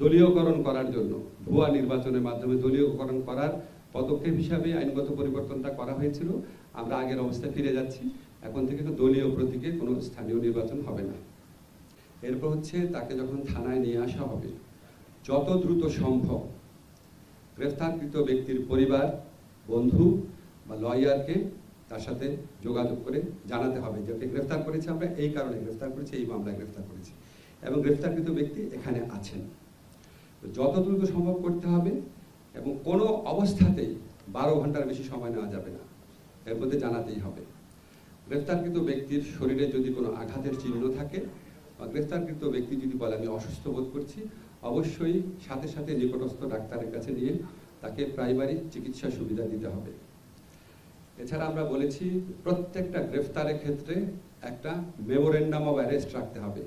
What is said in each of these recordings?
দলীয়করণ করার জন্য। ভুয়া নির্বাচনের মাধ্যমে দলীয়করণ করার পদক্ষেপ হিসাবে আইনগত পরিবর্তনটা করা হয়েছিল। আমরা আগের অবস্থায় ফিরে যাচ্ছি। এখন থেকে দলীয় প্রতীকে কোনো স্থানীয় নির্বাচন হবে না। এরপর হচ্ছে তাকে যখন থানায় নিয়ে আসা হবে, যত দ্রুত সম্ভব গ্রেফতারকৃত ব্যক্তির পরিবার, বন্ধু বা লয়ারকে তার সাথে যোগাযোগ করে জানাতে হবে যে গ্রেফতার করেছি। আমরা এই কারণে গ্রেফতার করেছি, এই মামলায় গ্রেফতার করেছি। এবং গ্রেফতারকৃত ব্যক্তি এখানে আছেন। যত দ্রুত সম্ভব করতে হবে এবং কোনো অবস্থাতেই বারো ঘণ্টার বেশি সময় নেওয়া যাবে না। এর মধ্যে জানাতেই হবে। গ্রেফতারকৃত ব্যক্তির শরীরে যদি কোনো আঘাতের চিহ্ন থাকে বা গ্রেফতারকৃত ব্যক্তি যদি বলে, আমি অসুস্থ বোধ করছি, অবশ্যই সাথে সাথে নিকটস্থ ডাক্তারের কাছে নিয়ে তাকে প্রাইমারি চিকিৎসা সুবিধা দিতে হবে। এছাড়া আমরা বলেছি, প্রত্যেকটা গ্রেফতারের ক্ষেত্রে একটা মেমোরেন্ডাম অফ অ্যারেস্ট রাখতে হবে।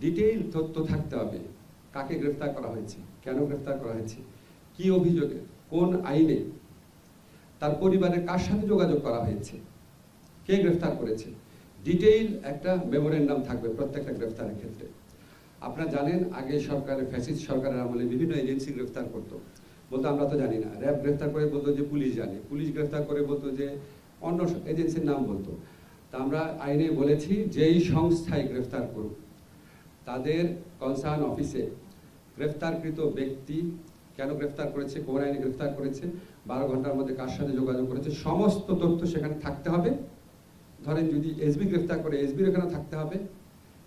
ডিটেইল তথ্য থাকতে হবে। কাকে গ্রেফতার করা হয়েছে? কেন গ্রেফতার করা হয়েছে? কি অভিযোগে? কোন আইনে? তার পরিবারের কার সাথে যোগাযোগ করা হয়েছে? কে গ্রেফতার করেছে? ডিটেইল একটা মেমোরেন্ডাম থাকবে প্রত্যেকটা গ্রেফতারের ক্ষেত্রে। আপনারা জানেন, আগে সরকারের, ফ্যাসিস্ট সরকারের আমলে বিভিন্ন এজেন্সি গ্রেফতার করতো। বলতো, আমরা তো জানি না। র্যাব গ্রেফতার করে বলতো যে পুলিশ জানে। পুলিশ গ্রেফতার করে বলতো যে অন্য এজেন্সির নাম বলতো। তা আমরা আইনে বলেছি, যেই সংস্থায় গ্রেফতার করুক, তাদের কনসার্ন অফিসে গ্রেফতারকৃত ব্যক্তি কেন গ্রেফতার করেছে, কোন আইনে গ্রেফতার করেছে, বারো ঘণ্টার মধ্যে কার সাথে যোগাযোগ করেছে, সমস্ত তথ্য সেখানে থাকতে হবে। ধরেন যদি এসবি গ্রেফতার করে, এসবির এখানে থাকতে হবে।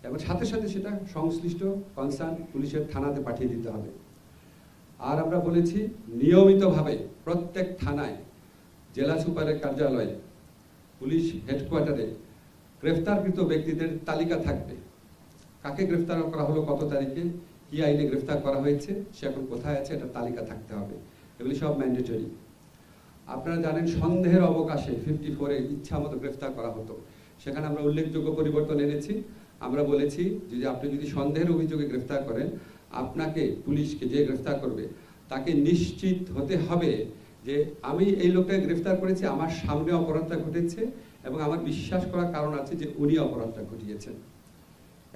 এবং সাথে সাথে সেটা সংশ্লিষ্ট কনসার্ন পুলিশের থানাতে পাঠিয়ে দিতে হবে। আর আমরা বলেছি, নিয়মিতভাবে প্রত্যেক থানায়, জেলা সুপারের কার্যালয়ে, পুলিশ হেডকোয়ার্টারে গ্রেফতারকৃত ব্যক্তিদের তালিকা থাকবে। কাকে গ্রেফতার করা হলো, কত তারিখে কি আইনে গ্রেফতার করা হয়েছে, সে এখন কোথায় আছে, এটা তালিকা থাকতে হবে। এগুলি সব ম্যান্ডেটরি আপনারা জানেন সন্দেহের অবকাশে ফিফটি ফোরে ইচ্ছা মতো গ্রেফতার করা হতো। সেখানে আমরা উল্লেখযোগ্য পরিবর্তন এনেছি। আমরা বলেছি যে আপনি যদি সন্দেহের অভিযোগে গ্রেফতার করেন, আপনাকে, পুলিশকে যে গ্রেফতার করবে, তাকে নিশ্চিত হতে হবে যে আমি এই লোকটাকে গ্রেফতার করেছি, আমার সামনে অপরাধটা ঘটেছে এবং আমার বিশ্বাস করার কারণ আছে যে উনি অপরাধটা ঘটিয়েছেন।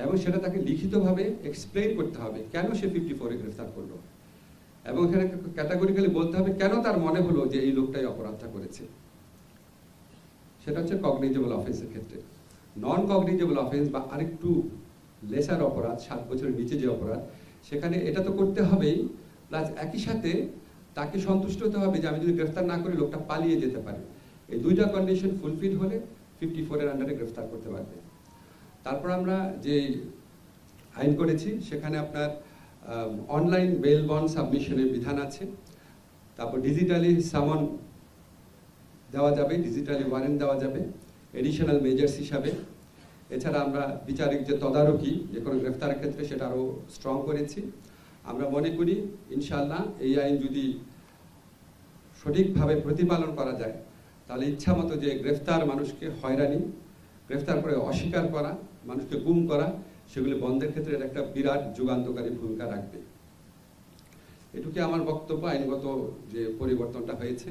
এবং সেটা তাকে লিখিতভাবে এক্সপ্লেইন করতে হবে কেন সে ফিফটি ফোরে গ্রেফতার করল। এবং এখানে ক্যাটাগরিক্যালি বলতে হবে কেন তার মনে হলো যে এই লোকটাই অপরাধটা করেছে। সেটা হচ্ছে কগনিজেবল অফেন্সের ক্ষেত্রে। নন কগনিজেবল অফেন্স বা আরেকটু লেসার অপরাধ, সাত বছরের নিচে যে অপরাধ, সেখানে এটা তো করতে হবেই। প্লাস একই সাথে তাকে সন্তুষ্ট হতে হবে যে আমি যদি গ্রেফতার না করি, লোকটা পালিয়ে যেতে পারে। এই দুইটা কন্ডিশন ফুলফিল হলে ফিফটি ফোরের আন্ডারে গ্রেফতার করতে পারবে। তারপর আমরা যে আইন করেছি, সেখানে আপনার অনলাইন বেল বন্ড সাবমিশনের বিধান আছে। তারপর ডিজিটালি সামন দেওয়া যাবে ডিজিটালি ওয়ারেন্ট দেওয়া যাবে এডিশনাল মেজার্স হিসাবে। এছাড়া আমরা বিচারিক যে তদারকি, যে কোনো গ্রেফতারের ক্ষেত্রে সেটা আরও স্ট্রং করেছি। আমরা মনে করি ইনশাল্লাহ এই আইন যদি সঠিকভাবে প্রতিপালন করা যায়, তাহলে ইচ্ছা মতো যে গ্রেফতার মানুষকে হয়রানি, গ্রেফতার করে অস্বীকার করা মানুষকে গুম করা, সেগুলি বন্ধের ক্ষেত্রে এটা একটা বিরাট যুগান্তকারী ভূমিকা রাখবে। এটুকু আমার বক্তব্য, আইনগত যে পরিবর্তনটা হয়েছে।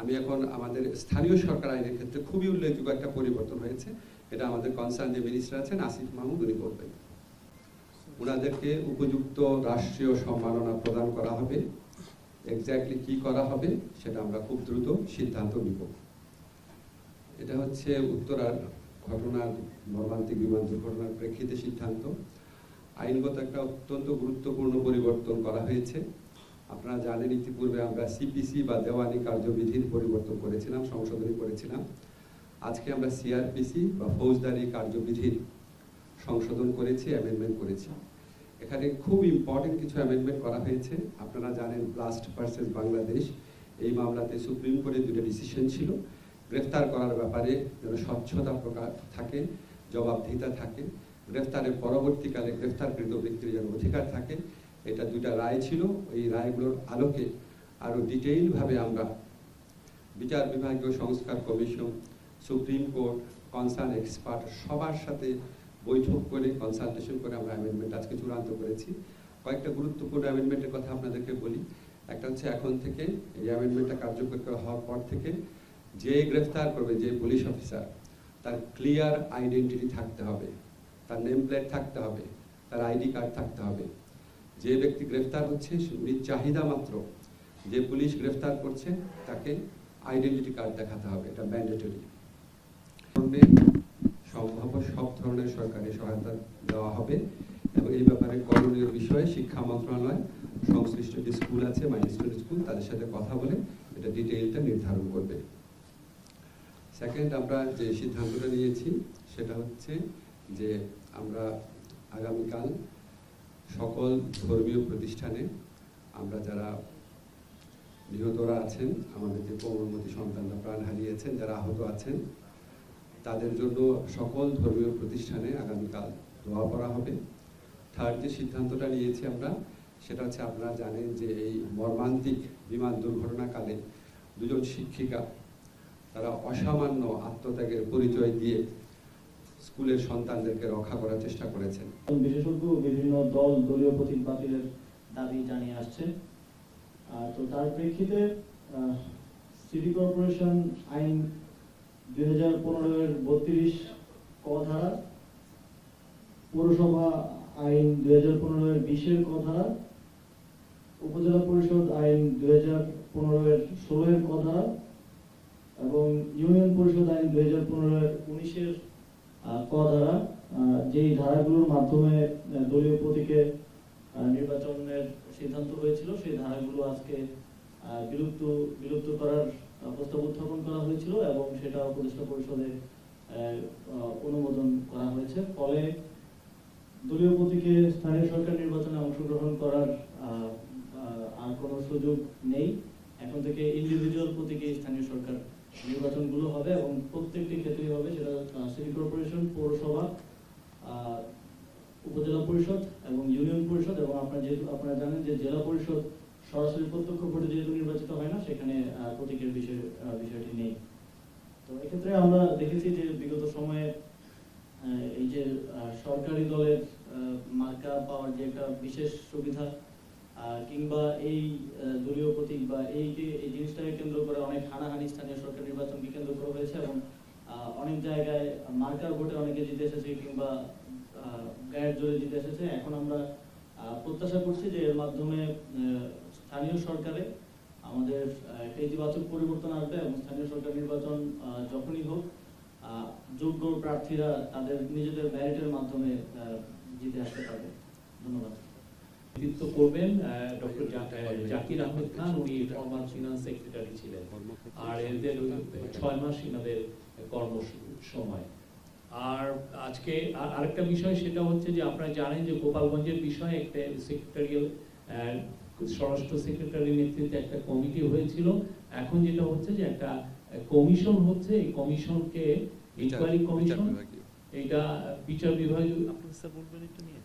আমি এখন আমাদের স্থানীয় সরকার আইনের ক্ষেত্রে খুবই উল্লেখযোগ্য একটা পরিবর্তন হয়েছে। এটা আমাদের কনসার্ন যে মিনিস্টার আছেন আসিফ মাহমুদ, উনি বলবেন। ওনাদেরকে উপযুক্ত রাষ্ট্রীয় সম্মাননা প্রদান করা হবে। এক্স্যাক্টলি কি করা হবে, সেটা আমরা খুব দ্রুত সিদ্ধান্ত নিব। এটা হচ্ছে উত্তরার ঘটনার মর্মান্তিক বিমান দুর্ঘটনার প্রেক্ষিতে সিদ্ধান্ত। আইনগত একটা অত্যন্ত গুরুত্বপূর্ণ পরিবর্তন করা হয়েছে। আপনারা জানেন, ইতিপূর্বে আমরা সিপিসি বা দেওয়ানি কার্যবিধির পরিবর্তন করেছিলাম, সংশোধনী করেছিলাম। আজকে আমরা সিআরপিসি বা ফৌজদারি কার্যবিধির সংশোধন করেছি অ্যামেন্ডমেন্ট করেছি। এখানে খুব ইম্পর্টেন্ট কিছু অ্যামেন্ডমেন্ট করা হয়েছে। আপনারা জানেন ব্লাস্ট ভার্সেস বাংলাদেশ এই মামলাতে সুপ্রিম কোর্টের দুটো ডিসিশন ছিল। গ্রেফতার করার ব্যাপারে যেন স্বচ্ছতা প্রকার থাকে, জবাবদিহিতা থাকে, গ্রেফতারের পরবর্তীকালে গ্রেফতারকৃত ব্যক্তির যেন অধিকার থাকে, এটা দুইটা রায় ছিল। এই রায়গুলোর আলোকে আরও ডিটেইলভাবে আমরা বিচার বিভাগীয় সংস্কার commission, supreme court, concern expert সবার সাথে বৈঠক করে, কনসালটেশন করে আমরা অ্যামেন্ডমেন্ট আজকে চূড়ান্ত করেছি। কয়েকটা গুরুত্বপূর্ণ অ্যামেন্ডমেন্টের কথা আপনাদেরকে বলি। একটা হচ্ছে এখন থেকে এই অ্যামেন্ডমেন্টটা কার্যকর করা হওয়ার পর থেকে যে গ্রেফতার করবে যে পুলিশ অফিসার, তার ক্লিয়ার আইডেন্টিটি থাকতে হবে, তার নেম প্লেট থাকতে হবে, তার আইডি কার্ড থাকতে হবে। যে ব্যক্তি গ্রেফতার হচ্ছে উনি চাহিদা মাত্র যে পুলিশ গ্রেফতার করছে, তাকে আইডেন্টিটি কার্ড দেখাতে হবে, এটা ম্যান্ডেটরি। সম্ভাব্য সব ধরনের সরকারি সহায়তা দেওয়া হবে এবং এই ব্যাপারে করণীয় বিষয়ে শিক্ষা মন্ত্রণালয়, সংশ্লিষ্ট যে স্কুল আছে মাইনস্ট্রিট স্কুল, তাদের সাথে কথা বলে এটা ডিটেইলটা নির্ধারণ করবে। সেকেন্ড আমরা যে সিদ্ধান্তটা নিয়েছি, সেটা হচ্ছে যে আমরা আগামীকাল সকল ধর্মীয় প্রতিষ্ঠানে আমরা যারা নিহতরা আছেন আমাদের যে কোমলমতি সন্তানরা প্রাণ হারিয়েছেন, যারা আহত আছেন, তাদের জন্য সকল ধর্মীয় প্রতিষ্ঠানে আগামীকাল দোয়া করা হবে। থার্ড যে সিদ্ধান্তটা নিয়েছি আমরা, সেটা হচ্ছে আপনারা জানেন যে এই মর্মান্তিক বিমান দুর্ঘটনাকালে দুজন শিক্ষিকা তারা অসামান্য আত্মত্যাগের পরিচয় দিয়ে স্কুলের সন্তানদেরকে রক্ষা করার চেষ্টা করেছেন। বিশেষজ্ঞ বিভিন্ন দল, দলীয় প্রতীক বাতিলের দাবি জানিয়ে আসছে। তো তার প্রেক্ষিতে সিটি কর্পোরেশন আইন দুই হাজার পনেরো এর বত্রিশ ক ধারা, পৌরসভা আইন দুই হাজার পনেরো এর বিশের ক ধারা, উপজেলা পরিষদ আইন দুই হাজার পনেরো এর ষোলো এর ক ধারা এবং ইউনিয়ন পরিষদ আইন দুই হাজার পনেরো উনিশের ক ধারা যেই ধারাগুলোর মাধ্যমে দলীয় প্রতীকে নির্বাচনের সিদ্ধান্ত হয়েছিল, সেই ধারাগুলো আজকে বিলুপ্ত বিলুপ্ত করার প্রস্তাব উত্থাপন করা হয়েছিল এবং সেটা উপদেষ্টা পরিষদে অনুমোদন করা হয়েছে। ফলে দলীয় প্রতীকে স্থানীয় সরকার নির্বাচনে অংশগ্রহণ করার আর কোনো সুযোগ নেই। এখন থেকে ইন্ডিভিজুয়াল প্রতীকে স্থানীয় সরকার নির্বাচনগুলো হবে এবং প্রত্যেকটি ক্ষেত্রেই হবে, সেটা সিটি কর্পোরেশন পৌরসভা উপজেলা পরিষদ এবং ইউনিয়ন পরিষদ এবং আপনারা যেহেতু, আপনারা জানেন যে জেলা পরিষদ সরাসরি প্রত্যক্ষ ভোটে যেহেতু নির্বাচিত হয় না, সেখানে প্রতীকের বিষয় বিষয়টি নেই। তো এক্ষেত্রে আমরা দেখেছি যে বিগত সময়ে এই যে সরকারি দলের মার্কা পাওয়ার যে একটা বিশেষ সুবিধা কিংবা এই দলীয় প্রতীক বা এই যে, এই জিনিসটাকে কেন্দ্র করে অনেক হানাহানি স্থানীয় সরকার নির্বাচনকে কেন্দ্র করে হয়েছে এবং অনেক জায়গায় মার্কার ভোটে অনেকে জিতে এসেছে কিংবা গায়ের জোরে জিতে এসেছে। এখন আমরা প্রত্যাশা করছি যে এর মাধ্যমে স্থানীয় সরকারে আমাদের একটা ইতিবাচক পরিবর্তন আসবে এবং স্থানীয় সরকার নির্বাচন যখনই হোক যোগ্য প্রার্থীরা তাদের নিজেদের ব্যারিটের মাধ্যমে জিতে আসতে পারবে। ধন্যবাদ। নেতৃত্ব করবেন ডক্টর জাকির আহমেদ খান উনি ফর্মার ফিনান্স সেক্রেটারি ছিলেন। আর এদের ছয় মাস ইনাদের কর্ম সময় আর আজকে আর আরেকটা বিষয় সেটা হচ্ছে যে আপনারা জানেন যে গোপালগঞ্জের বিষয়ে একটা সেক্রেটারিয়াল স্বরাষ্ট্র সেক্রেটারির নেতৃত্বে একটা কমিটি হয়েছিল। এখন যেটা হচ্ছে যে একটা কমিশন হচ্ছে এই কমিশনকে ইনকোয়ারি কমিশন এটা বিচার বিভাগ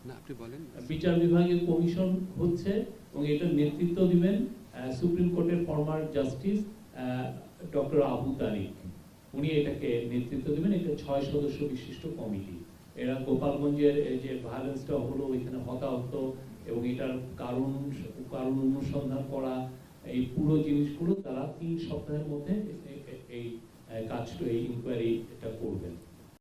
না আপনি বলেন। বিচার বিভাগের কমিশন হচ্ছে এবং এটার নেতৃত্ব দিবেন সুপ্রিম কোর্টের former justice doctor Abu Tariq উনি এটাকে নেতৃত্ব দিবেন এটা ছয় সদস্য বিশিষ্ট কমিটি। এরা গোপালগঞ্জের এই যে ভায়োলেন্সটা হলো ওইখানে হতাহত এবং এটার কারণ কারণ অনুসন্ধান করা এই পুরো জিনিসগুলো তারা তিন সপ্তাহের মধ্যে এই আহ, কাজটা এই ইনকোয়ারি এটা করবেন।